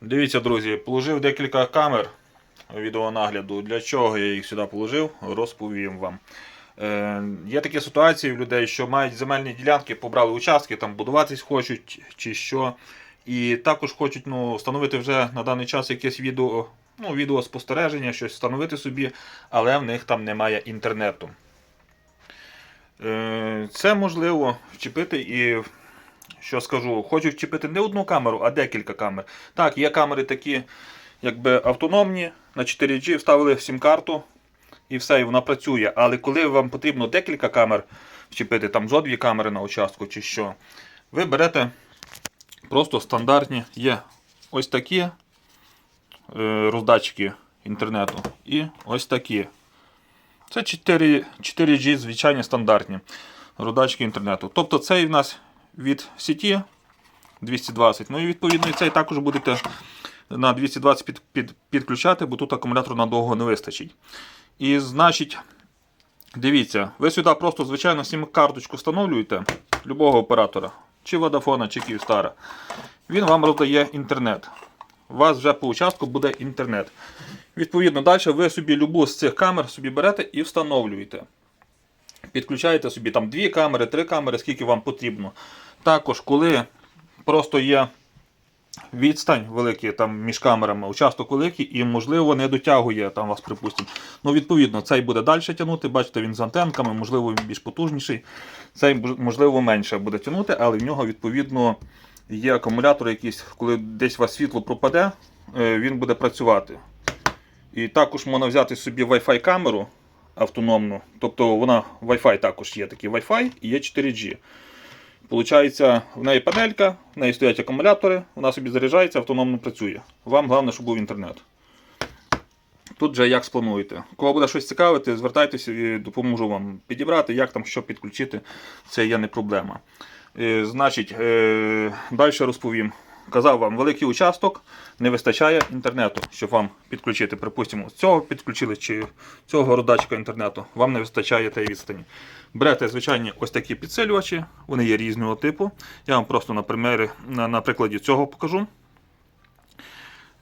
Дивіться, друзі, положив декілька камер відеонагляду. Для чого я їх сюди положив, розповім вам. Е, є такі ситуації в людей, що мають земельні ділянки, побрали участки, там будуватись хочуть чи що. І також хочуть ну, встановити вже на даний час якесь відео, ну, відеоспостереження, щось встановити собі, але в них там немає інтернету. Е, це можливо вчепити і що скажу, хочу вчепити не одну камеру, а декілька камер. Так, є камери такі, якби автономні, на 4G вставили сім-карту і все, і вона працює. Але коли вам потрібно декілька камер вчепити, там зо дві камери на участку чи що, ви берете просто стандартні, є ось такі е, роздатчики інтернету і ось такі. Це 4, 4G, звичайні стандартні роздатчики інтернету. Тобто цей в нас від сіті 220. Ну і відповідно і цей також будете на 220 під, під, підключати, бо тут акумулятор надовго не вистачить. І значить, дивіться, ви сюди просто звичайно сім-карточку встановлюєте любого оператора, чи Vodafone, чи Kyivstar. Він вам роздає інтернет. У вас вже по участку буде інтернет. Відповідно, далі ви собі любу з цих камер собі берете і встановлюєте. Підключаєте собі там дві камери, три камери, скільки вам потрібно. Також, коли просто є відстань великий там між камерами, участок великий і, можливо, не дотягує там вас, припустимо. Ну, відповідно, цей буде далі тягнути. Бачите, він з антенками, можливо, він більш потужніший. Цей, можливо, менше буде тягнути, але в нього, відповідно, є акумулятор якийсь, коли десь у вас світло пропаде, е, він буде працювати. І також можна взяти собі Wi-Fi камеру автономну. Тобто вона Wi-Fi також є такий Wi-Fi і є 4G. Получається, в неї панелька, в неї стоять акумулятори, вона собі заряджається, автономно працює. Вам головне, щоб був інтернет. Тут же як сплануєте. Кого буде щось цікавити, звертайтеся і допоможу вам підібрати, як там що підключити, це є не проблема. Е, Значить, е, далі розповім. Казав вам, великий участок не вистачає інтернету, щоб вам підключити. Припустимо, з цього підключили чи цього роздатчика інтернету, вам не вистачає тієї відстані. Берете звичайні ось такі підсилювачі, вони є різного типу. Я вам просто на, примері, на, на прикладі цього покажу.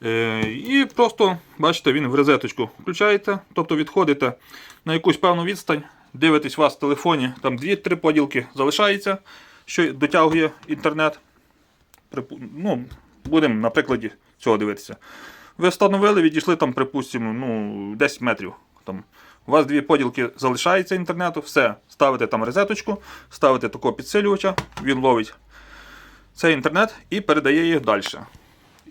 Е, і просто, бачите, він в розеточку включаєте, тобто відходите на якусь певну відстань, дивитесь у вас в телефоні, там 2-3 поділки залишається, що дотягує інтернет. Ну, будемо на прикладі цього дивитися. Ви встановили, відійшли там, припустимо, ну, 10 метрів. Там. У вас дві поділки залишається інтернету, все, ставите там розеточку, ставите такого підсилювача, він ловить цей інтернет і передає їх далі.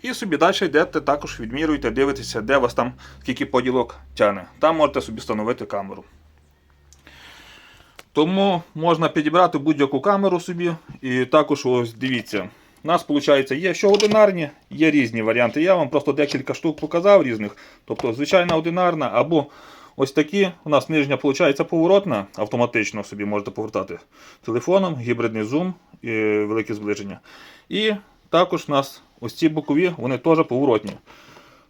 І собі далі йдете, також відмірюєте, дивитеся, де вас там скільки поділок тягне. Там можете собі встановити камеру. Тому можна підібрати будь-яку камеру собі. І також ось дивіться. У нас, виходить, є що одинарні, є різні варіанти. Я вам просто декілька штук показав різних. Тобто, звичайна одинарна, або ось такі. У нас нижня виходить поворотна, автоматично собі можете повертати телефоном, гібридний зум і велике зближення. І також у нас ось ці бокові, вони теж поворотні.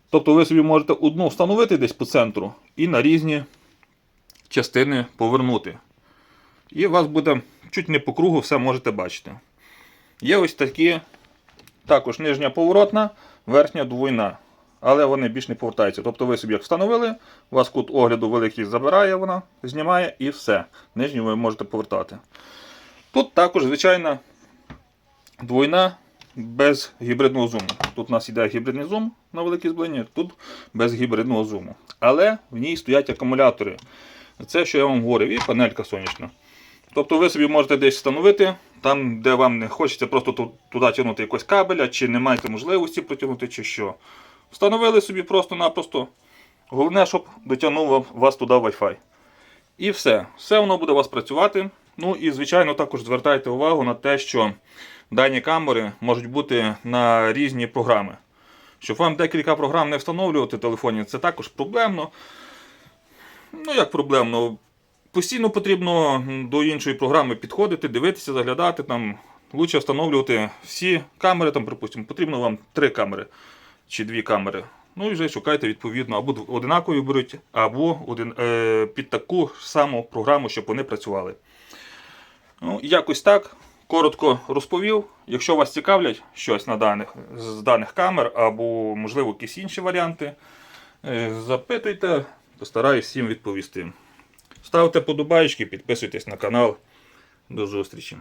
Тобто ви собі можете одну встановити десь по центру і на різні частини повернути. І у вас буде чуть не по кругу, все можете бачити. Є ось такі, також нижня поворотна, верхня двойна. Але вони більш не повертаються. Тобто ви собі як встановили, у вас кут огляду великий забирає вона, знімає і все. Нижню ви можете повертати. Тут також, звичайна, двойна без гібридного зуму. Тут у нас йде гібридний зум на велике зближення, тут без гібридного зуму. Але в ній стоять акумулятори. Це, що я вам говорив, і панелька сонячна. Тобто ви собі можете десь встановити, там, де вам не хочеться просто туди тягнути якось кабеля, чи не маєте можливості протягнути, чи що. Встановили собі просто-напросто. Головне, щоб дотягнув вас туди Wi-Fi. І все. Все воно буде у вас працювати. Ну і, звичайно, також звертайте увагу на те, що дані камери можуть бути на різні програми. Щоб вам декілька програм не встановлювати в телефоні, це також проблемно. Ну, як проблемно? Постійно потрібно до іншої програми підходити, дивитися, заглядати. Там. Лучше встановлювати всі камери, там, припустимо, потрібно вам три камери чи дві камери. Ну і вже шукайте відповідно, або одинакові беруть, або один, е, під таку саму програму, щоб вони працювали. Ну, якось так. коротко розповів. Якщо вас цікавлять щось на даних, з даних камер або, можливо, якісь інші варіанти, е, запитуйте, постараюсь всім відповісти. Ставте подобайки, підписуйтесь на канал. До зустрічі.